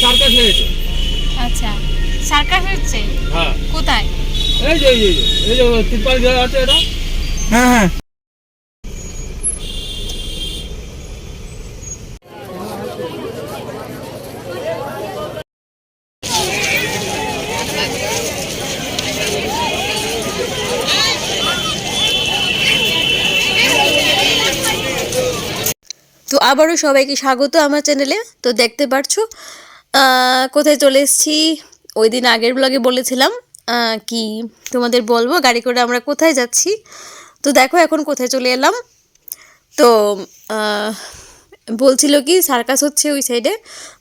Circus লেগেছে আচ্ছা circus হচ্ছে হ্যাঁ। কোথায়? এই যে এই যে এই যে তিরপাল আছে এটা। হ্যাঁ হ্যাঁ। তো আবারও সবাইকে স্বাগত আমার চ্যানেলে। তো দেখতে পারছ কোথায় চলে এসেছি? ওই দিন আগের ব্লগে বলেছিলাম কি তোমাদের বলব? গাড়ি করে আমরা কোথায় যাচ্ছি? তো দেখো এখন কোথায় চলে এলাম। তো বলছিল কি, সার্কাস হচ্ছে ওই সাইডে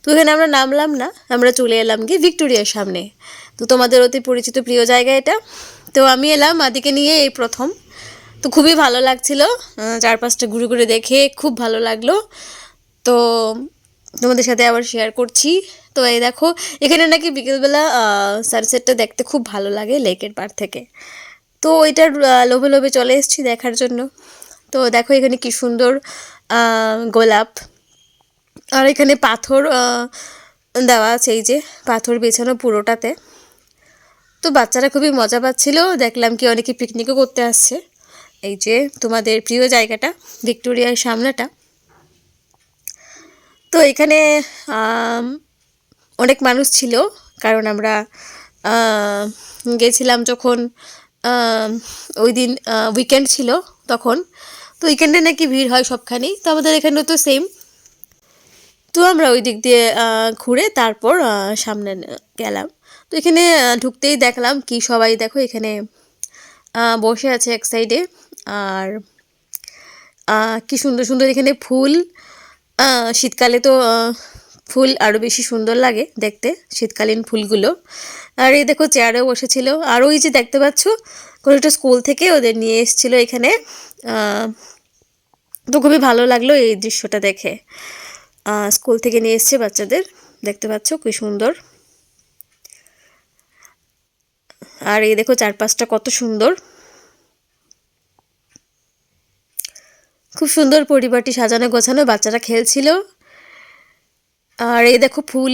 তো ওখানে আমরা নামলাম না, আমরা চলে এলাম কি ভিক্টোরিয়ার সামনে। তো তোমাদের অতি পরিচিত প্রিয় জায়গা এটা। তো আমি এলাম আদিকে নিয়ে এই প্রথম। তো খুবই ভালো লাগছিল চারপাশটা ঘুরে ঘুরে দেখে খুব ভালো লাগল। তো তোমাদের সাথে আবার শেয়ার করছি। তো এই দেখো, এখানে নাকি বিকেলবেলা সানসেটটা দেখতে খুব ভালো লাগে লেকের পার থেকে। তো ওইটার লোভে লোভে চলে এসেছি দেখার জন্য। তো দেখো এখানে কি সুন্দর গোলাপ। আর এখানে পাথর দেওয়া আছে এই যে, পাথর বেছানো পুরোটাতে। তো বাচ্চারা খুবই মজা পাচ্ছিল। দেখলাম কি অনেকে পিকনিকও করতে আসছে। এই যে তোমাদের প্রিয় জায়গাটা, ভিক্টোরিয়ার সামনাটা। তো এখানে অনেক মানুষ ছিল, কারণ আমরা গেছিলাম যখন ওই দিন উইকেন্ড ছিল তখন। তো উইকেন্ডে নাকি ভিড় হয় সবখানেই, তো আমাদের এখানেও তো সেম তো আমরা ওই দিক দিয়ে ঘুরে তারপর সামনে গেলাম। তো এখানে ঢুকতেই দেখলাম কি সবাই দেখো এখানে বসে আছে এক সাইডে আর কি সুন্দর সুন্দর এখানে ফুল। শীতকালে তো ফুল আরও বেশি সুন্দর লাগে দেখতে, শীতকালীন ফুলগুলো। আর এই দেখো চেয়ারেও বসেছিল। আর ওই যে দেখতে পাচ্ছ, কোনো একটা স্কুল থেকে ওদের নিয়ে এসেছিল এখানে। তো খুবই ভালো লাগল এই দৃশ্যটা দেখে। স্কুল থেকে নিয়ে এসছে বাচ্চাদের। দেখতে পাচ্ছ কি সুন্দর। আর এই দেখো চারপাশটা কত সুন্দর। খুব সুন্দর পরিবারটি সাজানো গোছানো, বাচ্চারা খেলছিল। আর এই দেখো ফুল।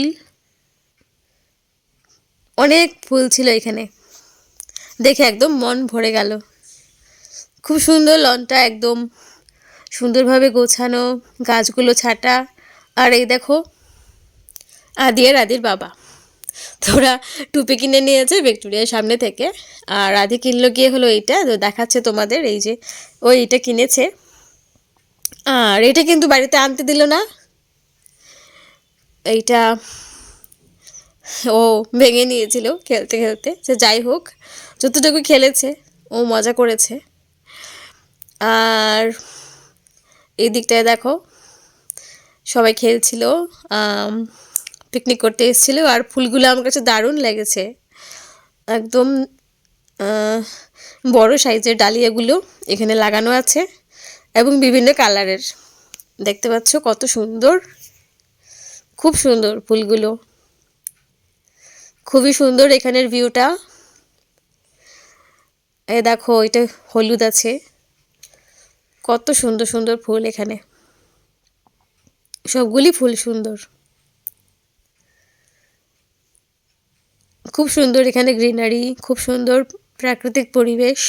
অনেক ফুল ছিল এখানে। দেখে একদম মন ভরে গেল। খুব সুন্দর লনটা একদম। সুন্দরভাবে গোছানো, গাছগুলো ছাটা। আর এই দেখো আদি আর আদির বাবা। তোরা টুপি কিনে নিয়েছে ভিক্টোরিয়ার সামনে থেকে। আর আদি কিনলো গিয়ে হলো এইটা, তো দেখাচ্ছে তোমাদের এই যে, ও এইটা কিনেছে। আর এটা কিন্তু বাড়িতে আনতে দিল না। এইটা ও ভেঙে নিয়েছিল খেলতে খেলতে। সে যাই হোক, যতটুকু খেলেছে, ও মজা করেছে। আর এই দিকটায় দেখো, সবাই খেলছিল পিকনিক করতে এসেছিল, আর ফুলগুলো আমার কাছে দারুণ লেগেছে। একদম বড় সাইজের ডালিয়াগুলো এখানে লাগানো আছে, এবং বিভিন্ন কালারের। দেখতে পাচ্ছ কত সুন্দর খুব সুন্দর ফুলগুলো। খুবই সুন্দর এখানের ভিউটা। এ দেখো, এটা হলুদ আছে। কত সুন্দর সুন্দর ফুল এখানে। সবগুলি ফুল সুন্দর। খুব সুন্দর এখানে গ্রিনারি, খুব সুন্দর প্রাকৃতিক পরিবেশ।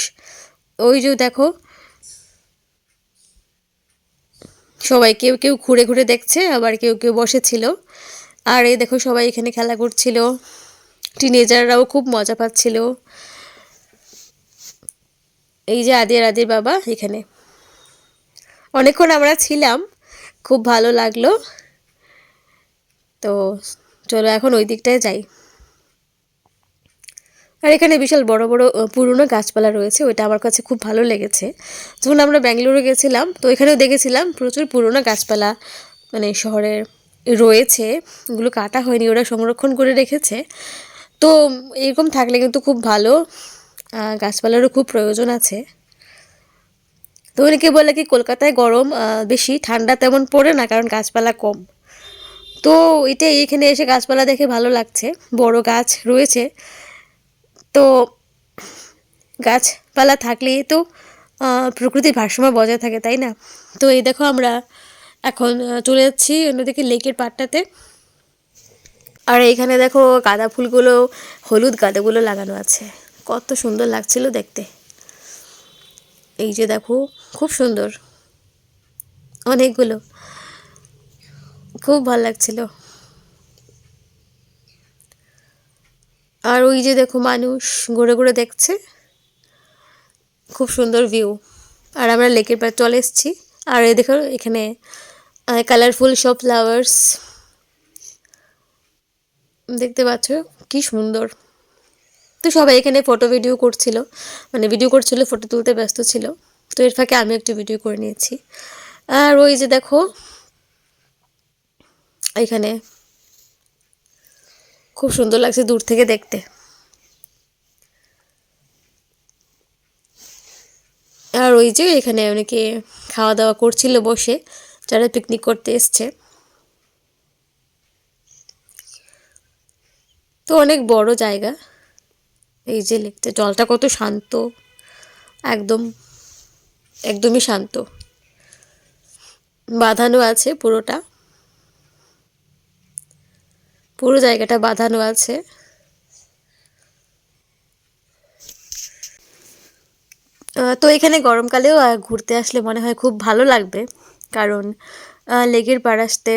ওই যে দেখো সবাই কেউ কেউ ঘুরে ঘুরে দেখছে, আবার কেউ কেউ বসেছিল। আর এই দেখো সবাই এখানে খেলা করছিল। টিনেজাররাও খুব মজা পাচ্ছিল। এই যে আদি আর আদির বাবা এখানে। অনেকক্ষণ আমরা ছিলাম, খুব ভালো লাগল। তো চলো এখন ওই দিকটায় যাই। আর এখানে বিশাল বড় বড় পুরনো গাছপালা রয়েছে, ওইটা আমার কাছে খুব ভালো লেগেছে। যখন আমরা ব্যাঙ্গালোরে গেছিলাম, তো এখানেও দেখেছিলাম প্রচুর পুরনো গাছপালা মানে শহরের রয়েছে, এগুলো কাটা হয়নি, ওরা সংরক্ষণ করে রেখেছে। তো এরকম থাকলে কিন্তু খুব ভালো গাছপালারও খুব প্রয়োজন আছে। তো অনেকে বলে কি, কলকাতায় গরম বেশি, ঠান্ডা তেমন পড়ে না, কারণ গাছপালা কম। তো এটাই, এখানে এসে গাছপালা দেখে ভালো লাগছে, বড় গাছ রয়েছে। তো গাছপালা থাকলেই তো প্রকৃতির ভারসাম্য বজায় থাকে, তাই না? তো এই দেখো আমরা এখন চলে যাচ্ছি অন্যদিকে লেকের পাড়টাতে। আর এইখানে দেখো গাঁদা ফুলগুলো, হলুদ গাঁদাগুলো লাগানো আছে। কত সুন্দর লাগছিল দেখতে। এই যে দেখো, খুব সুন্দর। অনেকগুলো। খুব ভালো লাগছিল। আর ওই যে দেখো মানুষ ঘুরে ঘুরে দেখছে। খুব সুন্দর ভিউ আর আমরা লেকের পাড়ে চলে এসেছি। আর এই দেখো এখানে কালারফুল সব ফ্লাওয়ার্স দেখতে পাচ্ছ? কি সুন্দর। তো সবাই এখানে ফটো ভিডিও করছিল। মানে ভিডিও করছিল ফটো তুলতে ব্যস্ত ছিল। তো এর ফাঁকে আমি একটু ভিডিও করে নিয়েছি। আর ওই যে দেখো, এখানে খুব সুন্দর লাগছে দূর থেকে দেখতে। আর ওই যে এখানে অনেকে খাওয়া দাওয়া করছিল বসে, যারা পিকনিক করতে এসছে। তো অনেক বড় জায়গা। এই যে লেকটা জলটা কত শান্ত। একদম, একদমই শান্ত। বাঁধানো আছে পুরোটা। পুরো জায়গাটা বাঁধানো আছে। তো এখানে গরমকালেও ঘুরতে আসলে মনে হয় খুব ভালো লাগবে। কারণ লেগের পাড় আসতে,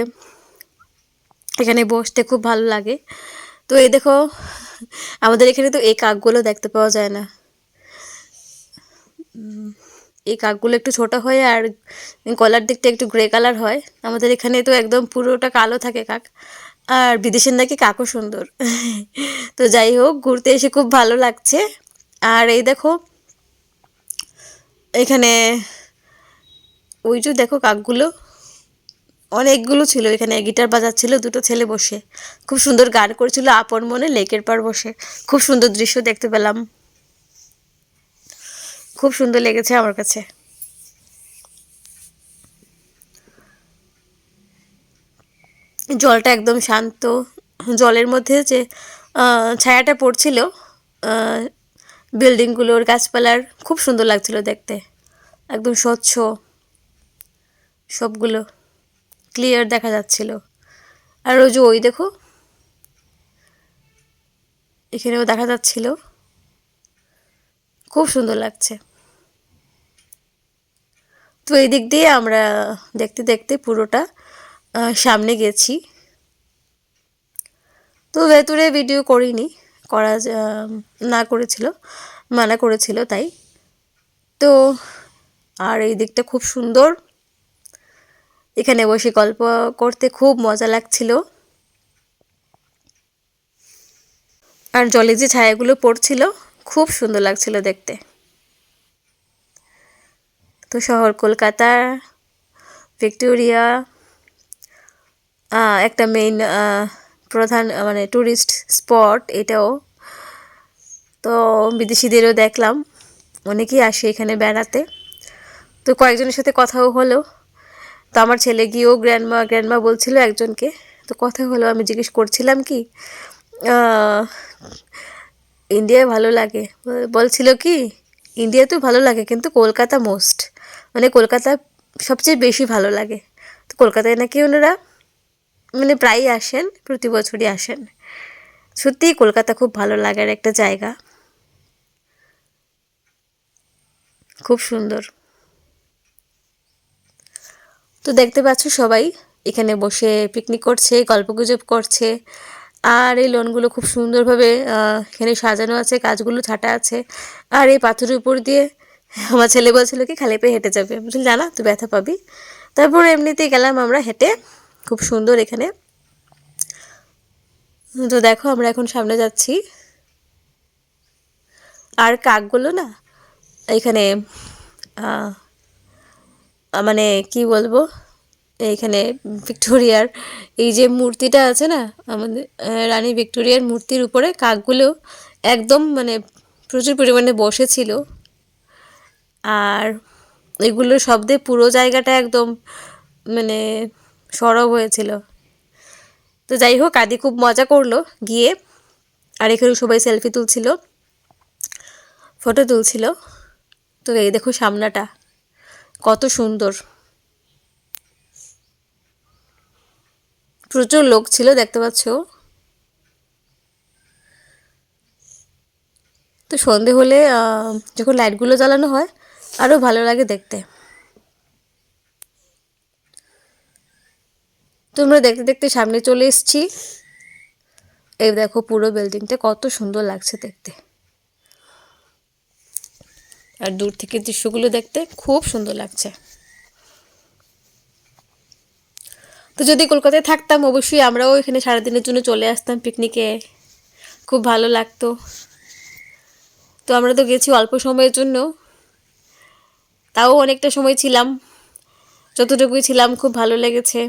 এখানে বসতে খুব ভালো লাগে। তো এই দেখো, আমাদের এখানে তো এই কাকগুলো দেখতে পাওয়া যায় না। এই কাকগুলো একটু ছোট হয় আর গলার দিকটা একটু গ্রে কালার হয়। আমাদের এখানে তো একদম পুরোটা কালো থাকে কাক। আর বিদেশের নাকি কাকও সুন্দর। তো যাই হোক, ঘুরতে এসে খুব ভালো লাগছে। আর এই দেখো, এখানে ওই যে দেখো কাকগুলো, অনেকগুলো ছিল। এখানে গিটার বাজাচ্ছিল, দুটো ছেলে বসে। খুব সুন্দর গান করেছিল আপন মনে, লেকের পার বসে। খুব সুন্দর দৃশ্য দেখতে পেলাম। খুব সুন্দর লেগেছে আমার কাছে। জলটা একদম শান্ত, জলের মধ্যে যে ছায়াটা পড়ছিল বিল্ডিংগুলোর গাছপালার, খুব সুন্দর লাগছিল দেখতে। একদম স্বচ্ছ, সবগুলো ক্লিয়ার দেখা যাচ্ছিল। আর ওই যে ওই দেখো, এখানেও দেখা যাচ্ছিল। খুব সুন্দর লাগছে। তো এই দিক দিয়ে আমরা দেখতে দেখতে পুরোটা সামনে গেছি। তো ভেতরে ভিডিও করিনি, করা না করেছিল, মানা করেছিল তাই। তো আর এই দিকটা খুব সুন্দর। এখানে বসে গল্প করতে খুব মজা লাগছিল। আর জলে যে ছায়াগুলো পড়ছিল, খুব সুন্দর লাগছিল দেখতে। তো শহর কলকাতা, ভিক্টোরিয়া একটা মেইন প্রধান মানে ট্যুরিস্ট স্পট এটাও। তো বিদেশিদেরও দেখলাম, অনেকেই আসে এখানে বেড়াতে। তো কয়েকজনের সাথে কথাও হলো। তো আমার ছেলে গিয়েও গ্র্যান্ডমা গ্র্যান্ডমা বলছিল একজনকে, তো কথা হলো, আমি জিজ্ঞেস করছিলাম কি? ইন্ডিয়ায় ভালো লাগে? বল- বলছিল কি ইন্ডিয়া তো ভালো লাগে, কিন্তু কলকাতা মোস্ট মানে কলকাতা সবচেয়ে বেশি ভালো লাগে। তো কলকাতায় নাকি ওনারা মানে প্রায়ই আসেন, প্রতি বছরই আসেন। সত্যিই কলকাতা খুব ভালো লাগার একটা জায়গা। খুব সুন্দর। তো দেখতে পাচ্ছ সবাই, এখানে বসে পিকনিক করছে, গল্পগুজব করছে। আর এই লোনগুলো খুব সুন্দরভাবে এখানে সাজানো আছে কাজগুলো ছাটা আছে। আর এই পাথরের উপর দিয়ে আমার ছেলে বলছিল কি, খালি পেয়ে হেঁটে যাবে। বুঝলি জানা তুই ব্যথা পাবি। তারপর এমনিতেই গেলাম আমরা হেঁটে। খুব সুন্দর এখানে। তো দেখো আমরা এখন সামনে যাচ্ছি। আর কাকগুলো না এখানে মানে কি বলব এইখানে ভিক্টোরিয়ার এই যে মূর্তিটা আছে না, আমাদের রানী ভিক্টোরিয়ার মূর্তির উপরে কাকগুলো একদম মানে প্রচুর পরিমাণে বসেছিল। আর এগুলোর শব্দে পুরো জায়গাটা একদম মানে সরব হয়েছিল। তো যাই হোক, আদি খুব মজা করল। গিয়ে আর এখানে সবাই সেলফি তুলছিল ফটো তুলছিল। তো এই দেখো সামনাটা, কত সুন্দর। প্রচুর লোক ছিল, দেখতে পাচ্ছ। তো সন্ধে হলে যখন লাইটগুলো জ্বালানো হয় আরও ভালো লাগে দেখতে। তোমরা দেখতে দেখতে সামনে চলে এসেছি। এই দেখো পুরো বিল্ডিংটা কত সুন্দর লাগছে দেখতে। আর দূর থেকে দৃশ্যগুলো দেখতে খুব সুন্দর লাগছে। তো যদি কলকাতায় থাকতাম, অবশ্যই আমরাও এখানে সারাদিনের জন্য চলে আসতাম পিকনিকে খুব ভালো লাগতো। তো আমরা তো গেছি অল্প সময়ের জন্য। তাও অনেকটা সময় ছিলাম। যতটুকুই ছিলাম, খুব ভালো লেগেছে।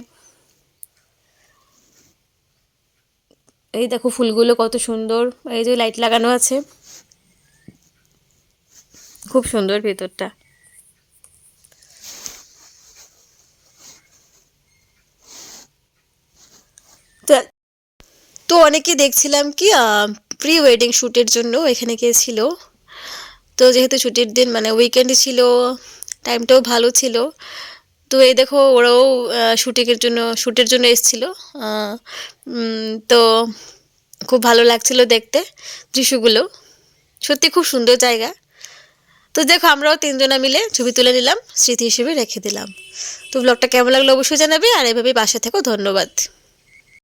এই দেখো ফুলগুলো কত সুন্দর, এই যে লাইট লাগানো আছে। খুব সুন্দর ভেতরটা। তো অনেকে দেখছিলাম কি প্রি ওয়েডিং শ্যুটের জন্য এখানে গিয়েছিল। তো যেহেতু ছুটির দিন মানে উইকেন্ড ছিল টাইমটাও ভালো ছিল। তো এই দেখো ওরাও শুটিংয়ের জন্য শ্যুটের জন্য এসেছিল। তো খুব ভালো লাগছিল দেখতে দৃশ্যগুলো। সত্যি খুব সুন্দর জায়গা। তো দেখো আমরাও তিনজনা মিলে ছবি তুলে নিলাম, স্মৃতি হিসেবে রেখে দিলাম। তো ব্লগটা কেমন লাগল অবশ্যই জানাবে, আর এভাবেই বাসা থেকেও ধন্যবাদ।